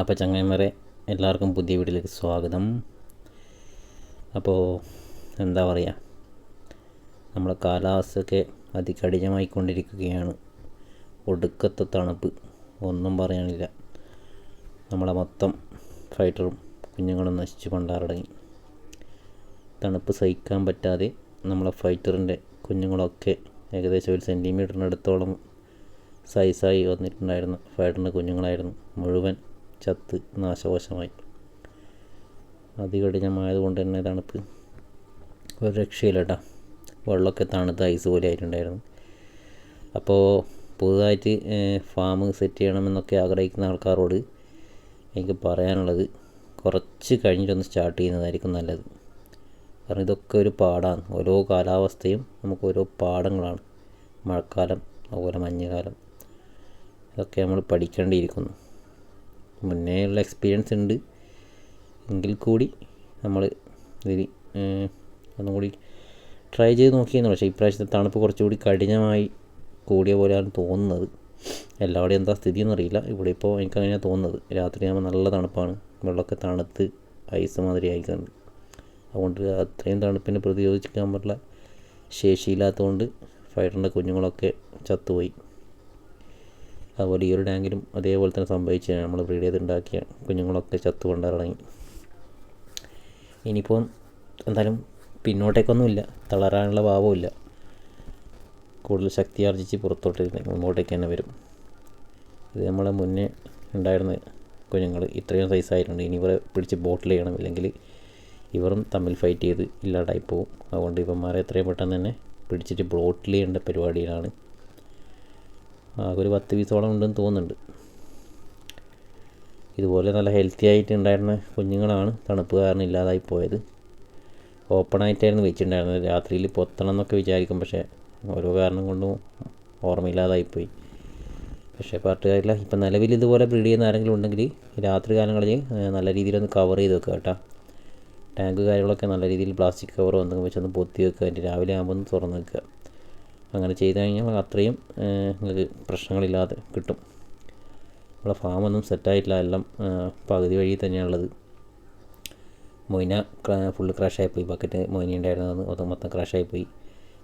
അപ്പോൾ ചങ്ങായിമാരെ എല്ലാവർക്കും പുതിയ വീട്ടിലേക്ക് സ്വാഗതം. അപ്പോൾ എന്താ പറയുക നമ്മളെ കാലാവസ്ഥയൊക്കെ അതികഠിനമായിക്കൊണ്ടിരിക്കുകയാണ്. ഒടുക്കത്തെ തണുപ്പ് ഒന്നും പറയാനില്ല. നമ്മളെ മൊത്തം ഫൈറ്ററും കുഞ്ഞുങ്ങളും നശിച്ചു കൊണ്ടാറടങ്ങി തണുപ്പ് സഹിക്കാൻ പറ്റാതെ നമ്മളെ ഫൈറ്ററിന്റെ കുഞ്ഞുങ്ങളൊക്കെ ഏകദേശം ഒരു സെന്റിമീറ്ററിനടുത്തോളം സൈസായി വന്നിട്ടുണ്ടായിരുന്നു ഫൈറ്ററിന്റെ കുഞ്ഞുങ്ങളായിരുന്നു മുഴുവൻ. ചത്ത് നാശകോശമായി അതികഠിനമായത് കൊണ്ട് തന്നെ തണുപ്പ്. ഒരു രക്ഷയില്ല വെള്ളമൊക്കെ തണുത്ത് ഐസ് പോലെ ആയിട്ടുണ്ടായിരുന്നു. അപ്പോൾ പുതുതായിട്ട് ഫാം സെറ്റ് ചെയ്യണമെന്നൊക്കെ ആഗ്രഹിക്കുന്ന ആൾക്കാരോട് എനിക്ക് പറയാനുള്ളത് കുറച്ച് കഴിഞ്ഞിട്ടൊന്ന് സ്റ്റാർട്ട് ചെയ്യുന്നതായിരിക്കും നല്ലത്. കാരണം ഇതൊക്കെ ഒരു പാടാണ്. ഓരോ കാലാവസ്ഥയും നമുക്ക് ഓരോ പാഠങ്ങളാണ്. മഴക്കാലം അതുപോലെ മഞ്ഞുകാലം. ഇതൊക്കെ നമ്മൾ പഠിക്കേണ്ടിയിരിക്കുന്നു. മുന്നേ ഉള്ള എക്സ്പീരിയൻസ് ഉണ്ട്. എങ്കിൽ കൂടി നമ്മൾ ഇതിൽ ഒന്നും കൂടി ട്രൈ ചെയ്ത് നോക്കിയെന്നു പക്ഷേ ഇപ്രാവശ്യത്തെ തണുപ്പ് കുറച്ചുകൂടി കഠിനമായി കൂടിയ പോലെയാണ് തോന്നുന്നത്. എല്ലാവിടെയും എന്താ സ്ഥിതി എന്നറിയില്ല ഇവിടെ ഇപ്പോൾ എനിക്ക് അങ്ങനെയാണ് തോന്നുന്നത്. രാത്രി ആകുമ്പോൾ നല്ല തണുപ്പാണ്. വെള്ളമൊക്കെ തണുത്ത് ഐസ് മാതിരി ആയിക്കുന്നുണ്ട് അതുകൊണ്ട് അത്രയും തണുപ്പിനെ പ്രതിരോധിക്കാൻ പറ്റുള്ള ശേഷിയില്ലാത്തതുകൊണ്ട് ഫയറിന്റെ കുഞ്ഞുങ്ങളൊക്കെ ചത്തുപോയി. അതുപോലെ ഈ ഒരു ടാങ്കിലും അതേപോലെ തന്നെ സംഭവിച്ചു നമ്മൾ ബ്രീഡ് ചെയ്തുണ്ടാക്കിയ കുഞ്ഞുങ്ങളൊക്കെ ചത്തു കൊണ്ടിറങ്ങി ഇനിയിപ്പോൾ എന്തായാലും പിന്നോട്ടേക്കൊന്നുമില്ല. തളരാനുള്ള ഭാവമില്ല കൂടുതൽ ശക്തി ആർജിച്ച് പുറത്തോട്ട് മുമ്പോട്ടേക്ക് തന്നെ വരും. ഇത് നമ്മളെ മുന്നേ ഉണ്ടായിരുന്ന കുഞ്ഞുങ്ങൾ ഇത്രയും സൈസായിട്ടുണ്ട്. ഇനി ഇവരെ പിടിച്ച് ബോട്ടിൽ ചെയ്യണം. ഇല്ലെങ്കിൽ ഇവരും തമ്മിൽ ഫൈറ്റ് ചെയ്ത് ഇല്ലാണ്ടായി പോവും അതുകൊണ്ട് ഇവന്മാരെ എത്രയും പെട്ടെന്ന് തന്നെ പിടിച്ചിട്ട് ബോട്ടിൽ ചെയ്യേണ്ട പരിപാടിയിലാണ് ആകെ ഒരു പത്ത് പീസോളം ഉണ്ടെന്ന് തോന്നുന്നുണ്ട്. ഇതുപോലെ നല്ല ഹെൽത്തി ആയിട്ട് ഉണ്ടായിരുന്ന കുഞ്ഞുങ്ങളാണ് തണുപ്പ് കാരണം ഇല്ലാതായി പോയത്. ഓപ്പൺ ആയിട്ടായിരുന്നു വെച്ചിട്ടുണ്ടായിരുന്നത്. രാത്രിയിൽ പൊത്തണം എന്നൊക്കെ വിചാരിക്കും. പക്ഷേ ഓരോ കാരണം കൊണ്ടും ഓർമ്മയില്ലാതായിപ്പോയി പക്ഷേ പാട്ടുകാരില്ല ഇപ്പം നിലവിൽ ഇതുപോലെ ബ്രീഡ് ചെയ്യുന്ന ആരെങ്കിലും ഉണ്ടെങ്കിൽ രാത്രി കാലങ്ങളിൽ നല്ല രീതിയിലൊന്ന് കവർ ചെയ്ത് വെക്കുക കേട്ടോ. ടാങ്ക് കാര്യങ്ങളൊക്കെ നല്ല രീതിയിൽ പ്ലാസ്റ്റിക് കവർ എന്തെങ്കിലും വെച്ചൊന്ന് പൊത്തി വെക്കുക. അതിന്റെ രാവിലെ ആകുമ്പോൾ ഒന്ന് തുറന്ന് വെക്കുക. അങ്ങനെ ചെയ്ത് കഴിഞ്ഞാൽ അത്രയും നിങ്ങൾക്ക് പ്രശ്നങ്ങളില്ലാതെ കിട്ടും. നമ്മളെ ഫാമൊന്നും സെറ്റായിട്ടില്ല എല്ലാം പകുതി വഴി തന്നെയാണുള്ളത് മൊയിന ഫുള്ള് ക്രാഷായിപ്പോയി ബക്കറ്റ് മൊയിന ഉണ്ടായിരുന്നത്. അത് മൊത്തം ക്രാഷായിപ്പോയി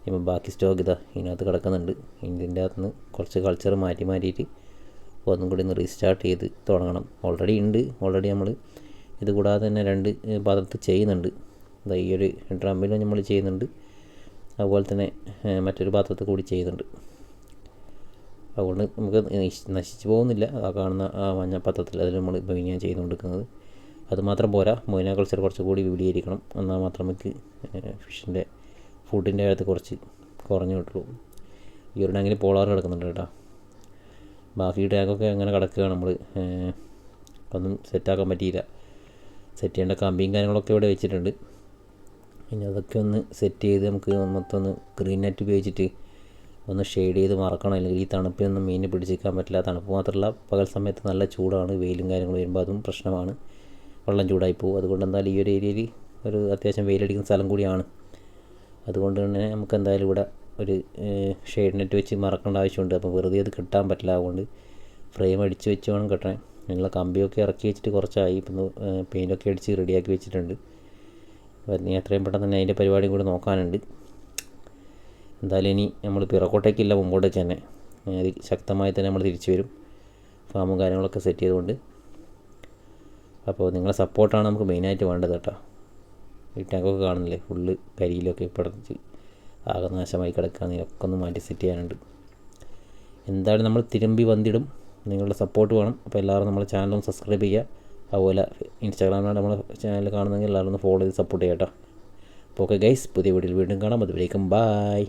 ഇപ്പം ബാക്കി സ്റ്റോക്ക് ഇതാ ഇതിനകത്ത് കിടക്കുന്നുണ്ട്. ഇതിന്റെ അകത്ത് നിന്ന് കുറച്ച് കൾച്ചർ മാറ്റി മാറ്റിയിട്ട് ഒന്നും കൂടി ഒന്ന് റീസ്റ്റാർട്ട് ചെയ്ത് തുടങ്ങണം. ഓൾറെഡി ഉണ്ട്. ഓൾറെഡി നമ്മൾ ഇത് കൂടാതെ തന്നെ രണ്ട് പാത്രത്തിൽ ചെയ്യുന്നുണ്ട്. ഈ ഒരു ഡ്രമ്മിലും നമ്മൾ ചെയ്യുന്നുണ്ട്. അതുപോലെ തന്നെ മറ്റൊരു പാത്രത്തിൽ കൂടി ചെയ്യുന്നുണ്ട് അതുകൊണ്ട് നമുക്ക് നശിച്ചു പോകുന്നില്ല. ആ കാണുന്ന ആ മഞ്ഞ പാത്രത്തിൽ അതിൽ നമ്മൾ മൊയിന ചെയ്തുകൊണ്ടിരിക്കുന്നത്. അത് മാത്രം പോരാ. മൊയിന കൾച്ചർ കുറച്ചുകൂടി വിപുലീകരിക്കണം. എന്നാൽ മാത്രം നമുക്ക് ഫിഷിന്റെ ഫുഡിന്റെ കാര്യത്തിൽ കുറച്ച് കുറഞ്ഞു കിട്ടുള്ളൂ. ഈ ഒരു ടാങ്കിൽ പോളാർ കിടക്കുന്നുണ്ട് കേട്ടോ. ബാക്കി ടാങ്കൊക്കെ അങ്ങനെ കിടക്കുകയാണ് നമ്മൾ ഒന്നും സെറ്റാക്കാൻ പറ്റിയില്ല. സെറ്റ് ചെയ്യേണ്ട കമ്പിയും കാര്യങ്ങളൊക്കെ ഇവിടെ വെച്ചിട്ടുണ്ട്. ഇനി അതൊക്കെ ഒന്ന് സെറ്റ് ചെയ്ത് നമുക്ക് മൊത്തം ഒന്ന് ഗ്രീൻ നെറ്റ് ഉപയോഗിച്ചിട്ട് ഒന്ന് ഷെയ്ഡ് ചെയ്ത് മറക്കണം. അല്ലെങ്കിൽ ഈ തണുപ്പിനൊന്നും മീനിനെ പിടിച്ചിരിക്കാൻ പറ്റില്ല. തണുപ്പ് മാത്രമല്ല പകൽ സമയത്ത് നല്ല ചൂടാണ്. വെയിലും കാര്യങ്ങളും വരുമ്പോൾ അതും പ്രശ്നമാണ്. വെള്ളം ചൂടായി പോകും. അതുകൊണ്ട് എന്തായാലും ഈ ഒരു ഏരിയയിൽ ഒരു അത്യാവശ്യം വെയിലടിക്കുന്ന സ്ഥലം കൂടിയാണ്. അതുകൊണ്ട് തന്നെ നമുക്ക് എന്തായാലും ഇവിടെ ഒരു ഷെയ്ഡ് നെറ്റ് വെച്ച് മറക്കേണ്ട ആവശ്യമുണ്ട്. അപ്പോൾ വെറുതെ അത് കിട്ടാൻ പറ്റില്ല. അതുകൊണ്ട് ഫ്രെയിം അടിച്ച് വെച്ച് വേണം കെട്ടാൻ. നിങ്ങളെ കമ്പിയൊക്കെ ഇറക്കി വെച്ചിട്ട് കുറച്ചായി. ഇപ്പം പെയിന്റൊക്കെ അടിച്ച് റെഡിയാക്കി വെച്ചിട്ടുണ്ട്. നീ എത്രയും പെട്ടെന്ന് തന്നെ അതിന്റെ പരിപാടിയും കൂടി നോക്കാനുണ്ട്. എന്തായാലും ഇനി നമ്മൾ പിറക്കോട്ടേക്കില്ല മുമ്പോട്ടേക്ക് തന്നെ. ശക്തമായി തന്നെ നമ്മൾ തിരിച്ചു വരും. ഫാമും കാര്യങ്ങളൊക്കെ സെറ്റ് ചെയ്തുകൊണ്ട്. അപ്പോൾ നിങ്ങളെ സപ്പോർട്ടാണ് നമുക്ക് മെയിനായിട്ട് വേണ്ടത് കേട്ടോ. ഈ ടാങ്കൊക്കെ കാണുന്നില്ലേ? ഫുള്ള് കരിയിലൊക്കെ പടച്ച് ആകെ നാശമായി കിടക്കുകയാണ് ഇതൊക്കെ ഒന്ന് മാറ്റി സെറ്റ് ചെയ്യാനുണ്ട്. എന്തായാലും നമ്മൾ തിരുമ്പി വന്നിടും. നിങ്ങളുടെ സപ്പോർട്ട് വേണം. അപ്പോൾ എല്ലാവരും നമ്മുടെ ചാനലും സബ്സ്ക്രൈബ് ചെയ്യുക. അതുപോലെ ഇൻസ്റ്റാഗ്രാമിലാണ് നമ്മുടെ ചാനൽ കാണുന്നെങ്കിൽ എല്ലാവരും ഒന്ന് ഫോളോ ചെയ്ത് സപ്പോർട്ട് ചെയ്യട്ടോ. ഓക്കെ ഗൈസ് പുതിയ വീഡിയോയിൽ വീണ്ടും കാണാം. അതുവരേക്കും ബായ്